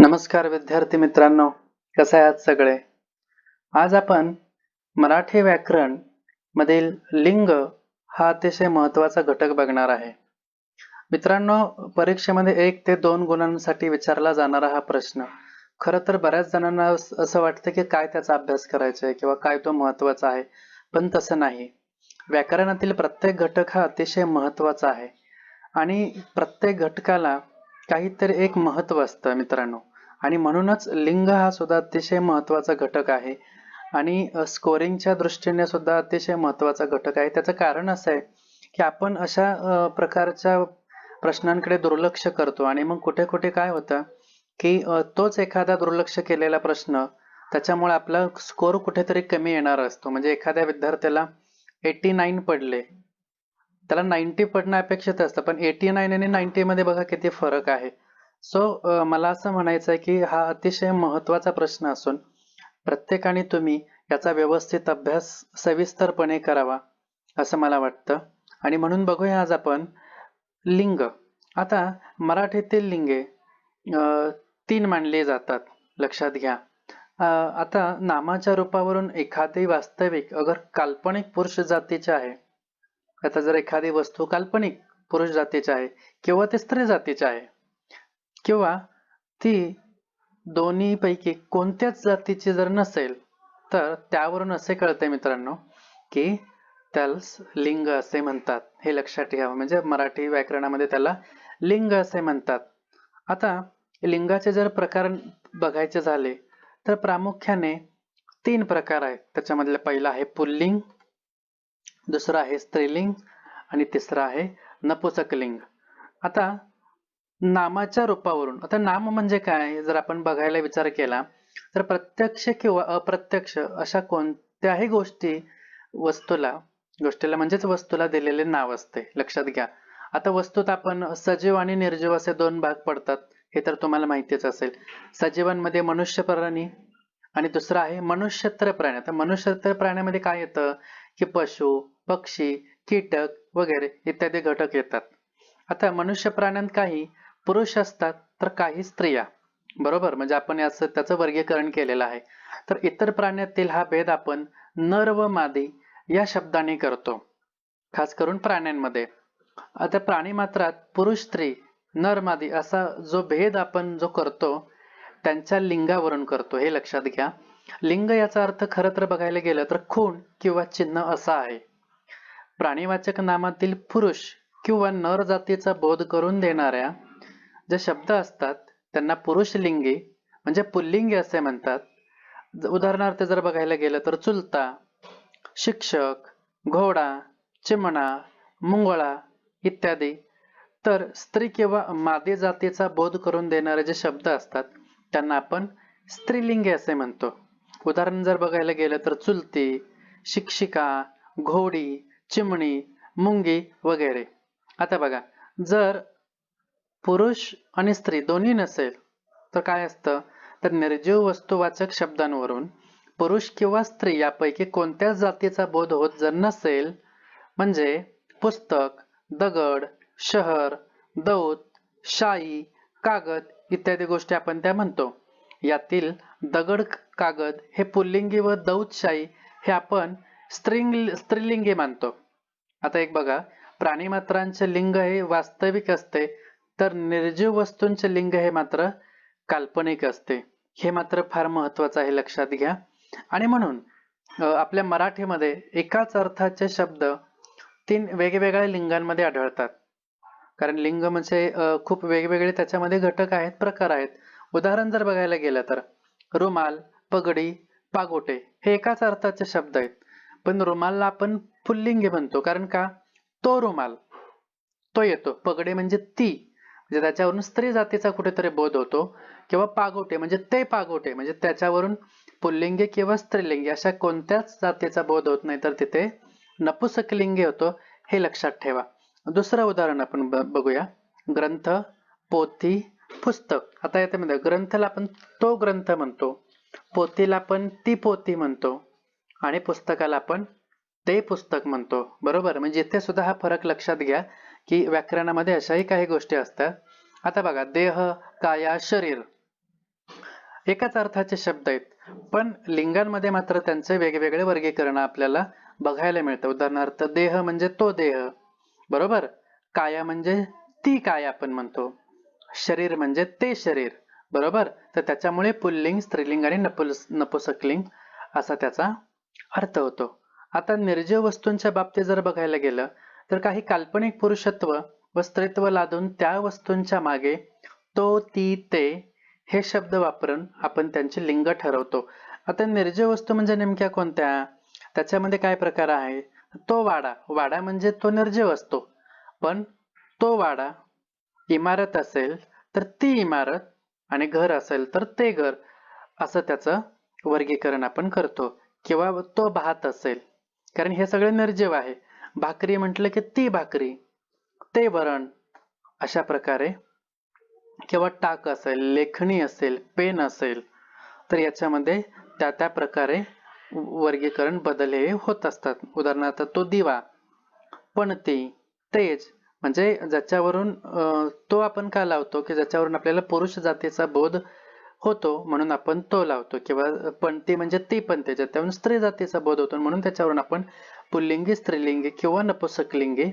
नमस्कार विद्यार्थी मित्रांनो कसे आहात सगळे? आज आपण मराठी व्याकरण मधील लिंग हा अतिशय महत्त्वाचा घटक बघणार आहे. मित्रांनो परीक्षेमध्ये एक ते दोन गुणांसाठी विचारला जाणारा हा प्रश्न खरं तर बऱ्याच जणांना असं वाटतं की काय त्याचा अभ्यास करायचा आहे किंवा काय तो महत्त्वाचा आहे पण तसं नाही. व्याकरणातील प्रत्येक घटक हा अतिशय महत्त्वाचा आहे आणि प्रत्येक घटकाला काहीतरी एक महत्त्व असतं मित्रांनो. आणि म्हणूनच लिंग हा सुद्धा अतिशय महत्त्वाचा घटक आहे. आणि स्कोरिंगच्या दृष्टीने सुद्धा अतिशय महत्त्वाचा घटक आहे. त्याचं कारण असं आहे की आपण अशा प्रकारच्या प्रश्नांकडे दुर्लक्ष करतो. आणि मग कुठे कुठे काय होतं की तोच एखादा दुर्लक्ष केलेला प्रश्न त्याच्यामुळे आपला स्कोर कुठेतरी कमी येणार असतो. म्हणजे एखाद्या विद्यार्थ्याला एटी नाईन पडले. त्याला नाईन्टी पडणं अपेक्षित असतं. पण एटी नाईन आणि नाईन्टी मध्ये बघा किती फरक आहे. सो मला असं म्हणायचं आहे की हा अतिशय महत्त्वाचा प्रश्न असून प्रत्येकाने तुम्ही याचा व्यवस्थित अभ्यास सविस्तरपणे करावा असं मला वाटतं. आणि म्हणून बघूया आज आपण लिंग. आता मराठीतील लिंगे अं, तीन मानली जातात लक्षात घ्या. आता नामाच्या रूपावरून एखादी वास्तविक अगर काल्पनिक पुरुष जातीचे आहे आता जर एखादी वस्तू काल्पनिक पुरुष जातीची आहे किंवा ते स्त्री जातीचे आहे किंवा ती दोन्ही पैकी कोणत्याच जातीची जर नसेल तर त्यावरून असे कळते मित्रांनो की त्यास लिंग असे म्हणतात. हे लक्षात ठेवा. म्हणजे मराठी व्याकरणामध्ये त्याला लिंग असे म्हणतात. आता लिंगाचे जर प्रकार बघायचे झाले तर प्रामुख्याने तीन प्रकार आहेत. त्याच्यामधले पहिला आहे पुल्लिंग दुसरं आहे स्त्रीलिंग आणि तिसरं आहे नपुसकलिंग. आता नामाच्या रूपावरून. आता नाम म्हणजे काय? जर आपण बघायला विचार केला तर प्रत्यक्ष किंवा अप्रत्यक्ष अशा कोणत्याही गोष्टी वस्तूला गोष्टीला म्हणजेच वस्तूला दिलेले नाव असते. लक्षात घ्या. आता वस्तूत आपण सजीव आणि निर्जीव असे दोन भाग पडतात हे तर तुम्हाला माहितीच असेल. सजीवांमध्ये मनुष्य प्राणी आणि दुसरा आहे मनुष्यत्र प्राणी. आता मनुष्यत्र प्राण्यामध्ये काय येतं? की पशु पक्षी कीटक वगैरे इत्यादी घटक येतात. आता मनुष्य प्राण्यांत काही पुरुष असतात तर काही स्त्रिया. बरोबर? म्हणजे आपण याचं त्याचं वर्गीकरण केलेलं आहे. तर इतर प्राण्यातील हा भेद आपण नर व मादी या शब्दाने करतो. खास करून प्राण्यांमध्ये. आता प्राणी मात्रात पुरुष स्त्री नर मादी असा जो भेद आपण जो करतो त्यांच्या लिंगावरून करतो. हे लक्षात घ्या. लिंग याचा अर्थ खरं तर बघायला गेलं तर खूण किंवा चिन्ह असा आहे. प्राणीवाचक नामातील पुरुष किंवा नर जातीचा बोध करून देणाऱ्या जे शब्द असतात त्यांना पुरुष लिंगी म्हणजे पुल्लिंगी असे म्हणतात. उदाहरणार्थ जर बघायला गेलं तर चुलता शिक्षक घोडा चिमणा मुंगळा इत्यादी. तर स्त्री किंवा मादी जातीचा बोध करून देणारे जे शब्द असतात त्यांना आपण स्त्रीलिंगी असे म्हणतो. उदाहरण जर बघायला गेलं तर चुलती शिक्षिका घोडी चिमणी मुंगी वगैरे. आता बघा जर पुरुष आणि स्त्री दोन्ही नसेल तर काय असतं? तर निर्जीव वस्तुवाचक शब्दांवरून पुरुष किंवा स्त्री यापैकी कोणत्याच जातीचा बोध होत जर नसेल म्हणजे पुस्तक दगड शहर दौत शाई कागद इत्यादी गोष्टी आपण त्या म्हणतो. यातील दगड कागद हे पुल्लिंगी व दौतशाही हे आपण स्त्रिंग स्त्रीलिंगी मानतो. आता एक बघा प्राणीमात्रांचे लिंग हे वास्तविक असते तर निर्जीव वस्तूंचे लिंग हे मात्र काल्पनिक असते. हे मात्र फार महत्वाचं आहे लक्षात घ्या. आणि म्हणून आपल्या मराठीमध्ये एकाच अर्थाचे शब्द तीन वेगवेगळ्या लिंगांमध्ये आढळतात. कारण लिंग म्हणजे खूप वेगवेगळे त्याच्यामध्ये घटक आहेत प्रकार आहेत. उदाहरण जर बघायला गेलं तर रुमाल पगडी पागोटे हे एकाच अर्थाचे शब्द आहेत. पण रुमालला आपण पुल्लिंगी म्हणतो. कारण का? तो रुमाल तो येतो. पगडे म्हणजे ती. म्हणजे त्याच्यावरून स्त्री जातीचा कुठेतरी बोध होतो किंवा पागोटे म्हणजे ते पागोटे म्हणजे त्याच्यावरून पुल्लिंगी किंवा स्त्रीलिंगी अशा कोणत्याच जातीचा बोध होत नाही तर तिथे नपुसकलिंगी होतो हे लक्षात ठेवा. दुसरं उदाहरण आपण बघूया. ग्रंथ पोथी पुस्तक. आता याच्यामध्ये ग्रंथला आपण तो ग्रंथ म्हणतो. पोथीला आपण ती पोथी म्हणतो. आणि पुस्तकाला आपण ते पुस्तक म्हणतो. बरोबर? म्हणजे इथे सुद्धा हा फरक लक्षात घ्या. की व्याकरणामध्ये अशाही काही गोष्टी असतात. आता बघा देह काया शरीर एकाच अर्थाचे शब्द आहेत. पण लिंगांमध्ये मात्र त्यांचे वेगवेगळे वर्गीकरण आपल्याला बघायला मिळतं. उदाहरणार्थ देह म्हणजे तो देह. बरोबर? काया म्हणजे ती काय आपण म्हणतो. शरीर म्हणजे ते शरीर. बरोबर? तर त्याच्यामुळे पुल्लिंग स्त्रीलिंग आणि नपुल नपुसकलिंग असा त्याचा अर्थ होतो. आता निर्जीव वस्तूंच्या बाबतीत जर बघायला गेलं तर काही काल्पनिक पुरुषत्व व स्त्रीत्व लादून त्या वस्तूंच्या मागे तो ती ते हे शब्द वापरून आपण त्यांचे लिंग ठरवतो. आता निर्जीव वस्तू म्हणजे नेमक्या कोणत्या? त्याच्यामध्ये काय प्रकार आहे? तो वाडा. वाडा म्हणजे तो निर्जीव असतो पण तो वाडा इमारत असेल तर ती इमारत आणि घर असेल तर ते घर. असं त्याचं वर्गीकरण आपण करतो. किंवा तो भात असेल. कारण हे सगळे निर्जीव आहे. भाकरी म्हटलं की ती भाकरी ते वरण अशा प्रकारे. किंवा टाक असेल लेखणी असेल पेन असेल तर याच्यामध्ये त्या त्या प्रकारे वर्गीकरण बदल हे होत असतात. उदाहरणार्थ तो दिवा पणती तेज म्हणजे ज्याच्यावरून तो आपण का लावतो? की ज्याच्यावरून आपल्याला पुरुष जातीचा बोध होतो म्हणून आपण तो लावतो किंवा पण ते म्हणजे ती त्याच्यात. ज्याच्यावरून स्त्री जातीचा बोध होतो म्हणून त्याच्यावरून आपण पुल्लिंगी स्त्रीलिंगी किंवा नपुसकलिंगी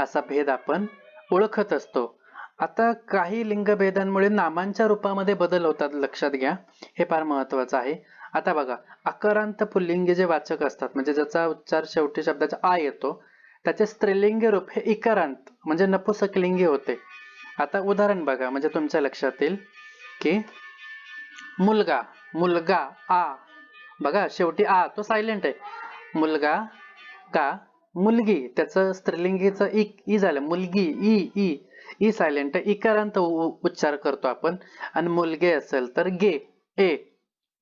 असा भेद आपण ओळखत असतो. आता काही लिंगभेदांमुळे नामांच्या रूपामध्ये बदल होतात लक्षात घ्या. हे फार महत्वाचं आहे. आता बघा अकारांत पुल्लिंगी जे वाचक असतात म्हणजे ज्याचा उच्चार शेवटी शब्दाचा आ येतो त्याचे स्त्रीलिंगी रूप हे इकारांत म्हणजे नपुसकलिंगी होते. आता उदाहरण बघा म्हणजे तुमच्या लक्षात येईल की मुलगा मुलगा आ. बघा शेवटी आ तो सायलेंट आहे. मुलगा का? मुलगी. त्याचं स्त्रीलिंगीचं इ ई झालं. मुलगी ई ई ई सायलेंट आहे. इकारांत उ- उच्चार करतो आपण. आणि मुलगे असेल तर गे ए.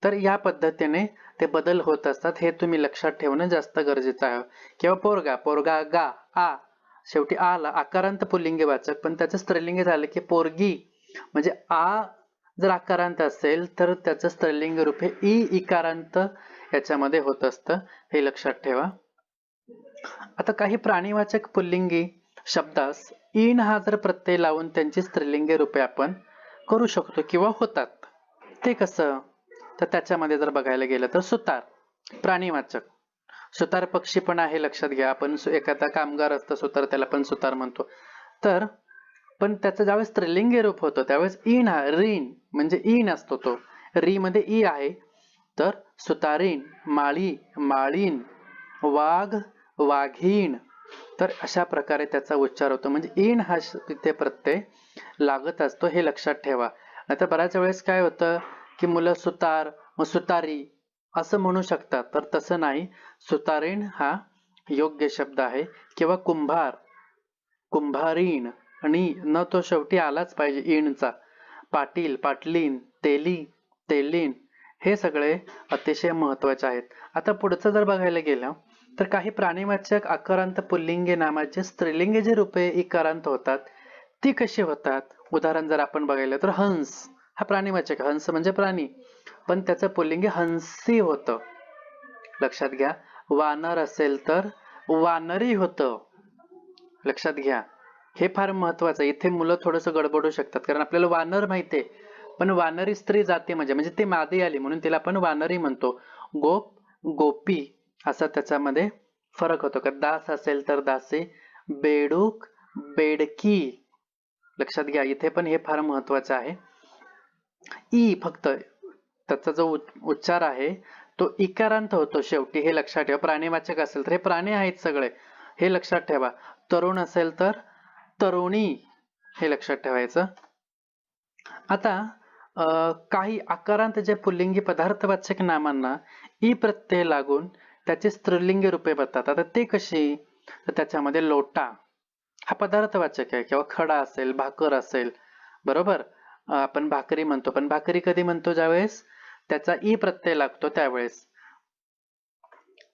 तर या पद्धतीने ते बदल होत असतात. हे तुम्ही लक्षात ठेवणं जास्त गरजेचं आहे. किंवा पोरगा पोरगा गा आ. शेवटी आला. आकारांत पुल्लिंगी वाचक. पण त्याचं स्त्रीलिंगी झालं की पोरगी. म्हणजे आ जर आकारांत असेल तर त्याचं स्त्रीलिंग रूप हे ई इकारांत याच्यामध्ये होत असतं. हे लक्षात ठेवा. आता काही प्राणीवाचक पुल्लिंगी शब्दास इन हा जर प्रत्यय लावून त्यांची स्त्रीलिंगी रूपे आपण करू शकतो किंवा होतात. ते कसं? तर त्याच्यामध्ये जर बघायला गेलं तर सुतार प्राणीवाचक. सुतार पक्षी पण आहे लक्षात घ्या. आपण एखादा कामगार असतं सुतार त्याला पण सुतार म्हणतो. तर पण त्याचं ज्यावेळेस त्रिलिंगी रूप होतं त्यावेळेस इन हा रीन म्हणजे इन असतो तो. री मध्ये ई आहे तर सुतारीन माळी माळीन वाघ वाघीण. तर अशा प्रकारे त्याचा उच्चार होतो. म्हणजे इन हा तिथे प्रत्यय लागत असतो हे लक्षात ठेवा. आता बऱ्याच वेळेस काय होतं की मुलं सुतार मग सुतारी असं म्हणू शकतात. तर तसं नाही. सुतारीण हा योग्य शब्द आहे. किंवा कुंभार कुंभारीण. आणि न तो शेवटी आलाच पाहिजे इणचा पाटील पाटलीन तेली तेलीन हे सगळे अतिशय महत्त्वाचे आहेत. आता पुढचं जर बघायला गेलं तर काही प्राणीवाचक आकारांत पुल्लिंगी नामाचे स्त्रीलिंगी जे रूपे इकारांत होतात ती कशी होतात? उदाहरण जर आपण बघायला तर हंस हा प्राणीवाचक हंस म्हणजे प्राणी. पण त्याचं पुल्लिंगी हंसी होतं. लक्षात घ्या वानर असेल तर वानरी होतं. लक्षात घ्या. हे फार महत्वाचं आहे. इथे मुलं थोडंसं गडबडू शकतात. कारण आपल्याला वानर माहितीये. पण वानरी स्त्री जाते म्हणजे म्हणजे ते मादी आली म्हणून तिला आपण वानरी म्हणतो. गोप गोपी असा त्याच्यामध्ये फरक होतो. का दास असेल तर दासी. बेडूक बेडकी. लक्षात घ्या इथे पण हे फार महत्वाचं आहे. ई फक्त त्याचा जो उच्चार आहे तो इकारांत होतो शेवटी. हे लक्षात ठेवा. प्राणीवाचक असेल तर हे प्राणी आहेत सगळे. हे लक्षात ठेवा. तरुण असेल तर तरुणी हे लक्षात ठेवायचं. आता काही आकारांत जे पुल्लिंगी पदार्थवाचक नामांना ई प्रत्यय लागून त्याची स्त्रीलिंगी रूपे बनतात आता ते कशी? तर त्याच्यामध्ये लोटा हा पदार्थवाचक आहे किंवा खडा असेल भाकर असेल बरोबर? आपण भाकरी म्हणतो पण भाकरी कधी म्हणतो ज्यावेळेस? त्याचा ई प्रत्यय लागतो त्यावेळेस.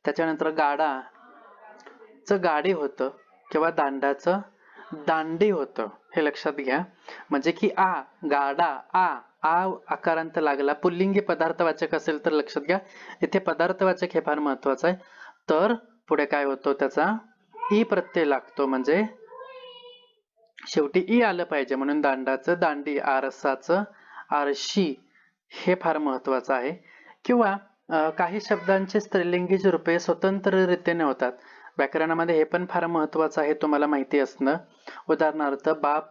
त्याच्यानंतर गाडा च गाडी होतं किंवा दांडाचं दांडी होतं हे लक्षात घ्या. म्हणजे की आ गाडा आ आ आकारांत लागला. पुल्लिंगी पदार्थवाचक असेल तर लक्षात घ्या. इथे पदार्थवाचक हे फार महत्वाचं आहे. तर पुढे काय होतो त्याचा? ई प्रत्यय लागतो म्हणजे शेवटी ई आलं पाहिजे. म्हणून दांडाचं दांडी आरसाचं आरशी हे फार महत्वाचं आहे. किंवा काही शब्दांचे स्त्रीलिंगी रूपे स्वतंत्ररित्याने होतात. व्याकरणामध्ये हे पण फार महत्वाचं आहे तुम्हाला माहिती असणं. उदाहरणार्थ बाप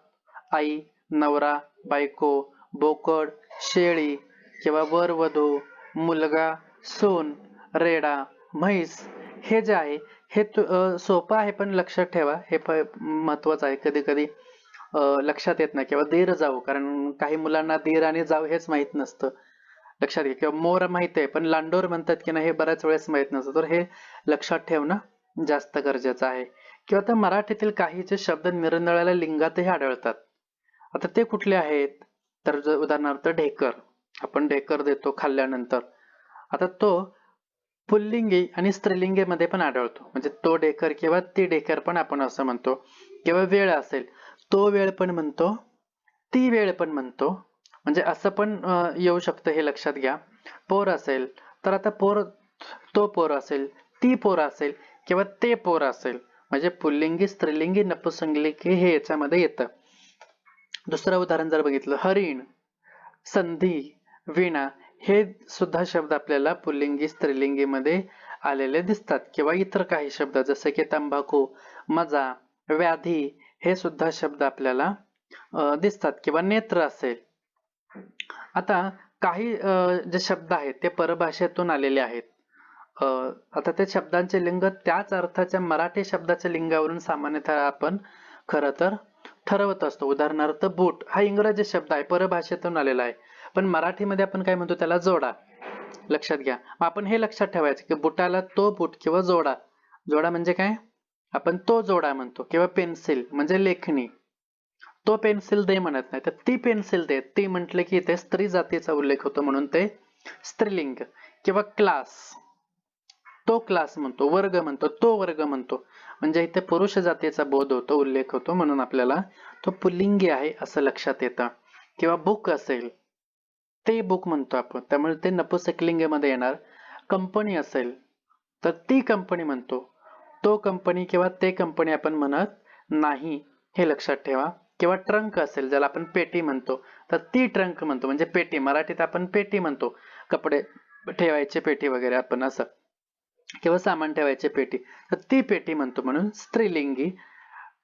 आई नवरा बायको बोकड शेळी किंवा वर वधू मुलगा सून रेडा म्हैस हे जे आहे हे सोपं आहे पण लक्षात ठेवा. हे महत्वाचं आहे. कधी कधी लक्षात येत नाही किंवा दीर जाऊ कारण काही मुलांना दीर आणि जाऊ हेच माहीत नसतं. लक्षात घ्या. किंवा मोर माहीत आहे पण लांडोर म्हणतात की नाही हे बऱ्याच वेळेस माहीत नसतं. तर हे लक्षात ठेवणं जास्त गरजेचं आहे. किंवा आता मराठीतील काही जे शब्द निरनिराळ्या लिंगातही आढळतात. आता ते कुठले आहेत? तर उदाहरणार्थ ढेकर. आपण ढेकर देतो खाल्ल्यानंतर. आता तो पुल्लिंगी आणि स्त्रीलिंगीमध्ये पण आढळतो. म्हणजे तो ढेकर किंवा ती ढेकर पण आपण असं म्हणतो. किंवा वेळ असेल तो वेळ पण म्हणतो ती वेळ पण म्हणतो. म्हणजे असं पण येऊ शकतं हे लक्षात घ्या. पोर असेल तर आता पोर तो पोर असेल ती पोर असेल किंवा ते पोर असेल. म्हणजे पुल्लिंगी स्त्रीलिंगी नपुसंगलिकी हे याच्यामध्ये येतं. दुसरं उदाहरण जर बघितलं हरिण संधी वीणा हे सुद्धा शब्द आपल्याला पुल्लिंगी स्त्रीलिंगीमध्ये आलेले दिसतात. किंवा इतर काही शब्द जसे की तंबाखू मजा व्याधी हे सुद्धा शब्द आपल्याला दिसतात. किंवा नेत्र असेल. आता काही जे शब्द आहेत ते परभाषेतून आलेले आहेत. आता त्या शब्दांचे लिंग त्याच अर्थाच्या मराठी शब्दाच्या लिंगावरून सामान्यतः आपण खरं तर ठरवत असतो. उदाहरणार्थ बूट हा इंग्रजी शब्द आहे परभाषेतून आलेला आहे. पण मराठीमध्ये आपण काय म्हणतो त्याला जोडा. लक्षात घ्या. मग आपण हे लक्षात ठेवायचं की बुटाला तो बूट किंवा जोडा. जोडा म्हणजे काय? आपण तो जोडा म्हणतो किंवा पेन्सिल म्हणजे लेखणी. तो पेन्सिल दे म्हणत नाही तर ती पेन्सिल दे. ती म्हटलं की इथे स्त्री जातीचा उल्लेख होतो म्हणून ते स्त्रीलिंग किंवा क्लास. तो क्लास म्हणतो वर्ग म्हणतो तो वर्ग म्हणतो. म्हणजे इथे पुरुष जातीचा बोध होतो उल्लेख होतो म्हणून आपल्याला तो पुल्लिंगी आहे असं लक्षात येतं. किंवा बुक असेल ते बुक म्हणतो आपण. त्यामुळे ते नपुसकलिंगमध्ये येणार. कंपनी असेल तर ती कंपनी म्हणतो. तो कंपनी किंवा ते कंपनी आपण म्हणत नाही हे लक्षात ठेवा. किंवा ट्रंक असेल ज्याला आपण पेटी म्हणतो तर ती ट्रंक म्हणतो. म्हणजे पेटी मराठीत आपण पेटी म्हणतो. कपडे ठेवायचे पेटी वगैरे आपण असं. किंवा सामान ठेवायची पेटी तर ती पेटी म्हणतो म्हणून स्त्रीलिंगी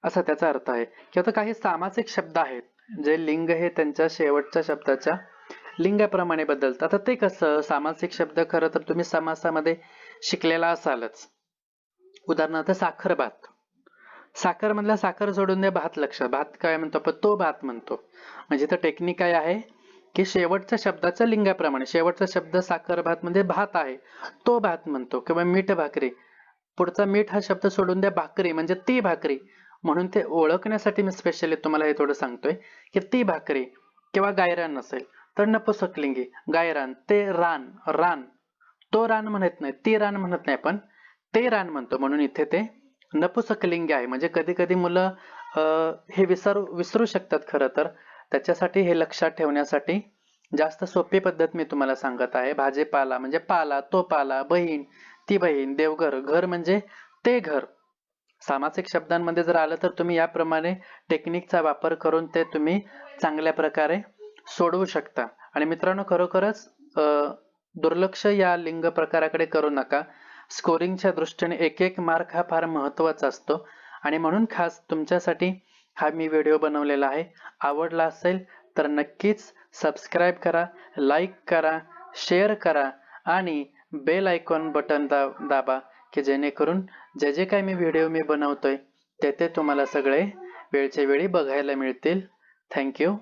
असा त्याचा अर्थ आहे. किंवा आता काही सामासिक शब्द आहेत जे लिंग हे त्यांच्या शेवटच्या शब्दाच्या लिंगाप्रमाणे बदलतात. आता ते कसं? सामासिक शब्द खरं तर तुम्ही समासामध्ये शिकलेला असालच. उदाहरणार्थ साखर भात. साखर मधला साखर सोडून द्या भात लक्षात. भात काय म्हणतो? आपण तो भात म्हणतो. म्हणजे तर टेक्निक काय आहे? की शेवटच्या शब्दाच्या लिंगाप्रमाणे शेवटचा शब्द साखर भात म्हणजे भात आहे. तो भात म्हणतो किंवा मीठ भाकरी. पुढचा मीठ हा शब्द सोडून द्या भाकरी म्हणजे ती भाकरी. म्हणून ते ओळखण्यासाठी मी स्पेशली तुम्हाला हे थोडं सांगतोय की ती भाकरी किंवा गायरान असेल तर नपुसकलिंगी गायरान ते रान रान. तो रान म्हणत नाही ती रान म्हणत नाही पण ते रान म्हणतो. म्हणून इथे ते नपुसकलिंगी आहे. म्हणजे कधी कधी मुलं अं, हे विसरू विसरू शकतात खरं तर. त्याच्यासाठी हे लक्षात ठेवण्यासाठी जास्त सोपी पद्धत मी तुम्हाला सांगत आहे. भाजीपाला म्हणजे पाला तो पाला बहीण ती बहीण देवघर घर म्हणजे ते घर. सामासिक शब्दांमध्ये जर आलं तर तुम्ही याप्रमाणे टेक्निकचा वापर करून ते तुम्ही चांगल्या प्रकारे सोडवू शकता. आणि मित्रांनो खरोखरच दुर्लक्ष या लिंग प्रकाराकडे करू नका. स्कोरिंगच्या दृष्टीने एक एक मार्क हा फार महत्त्वाचा असतो. आणि म्हणून खास तुमच्यासाठी हा मी व्हिडिओ बनवलेला आहे. आवडला असेल तर नक्कीच सबस्क्राईब करा लाईक करा शेअर करा आणि बेल आयकॉन बटन दा दाबा की जेणेकरून जे जे काही मी व्हिडिओ मी बनवतोय ते ते तुम्हाला सगळे वेळच्या वेळी बघायला मिळतील. थँक्यू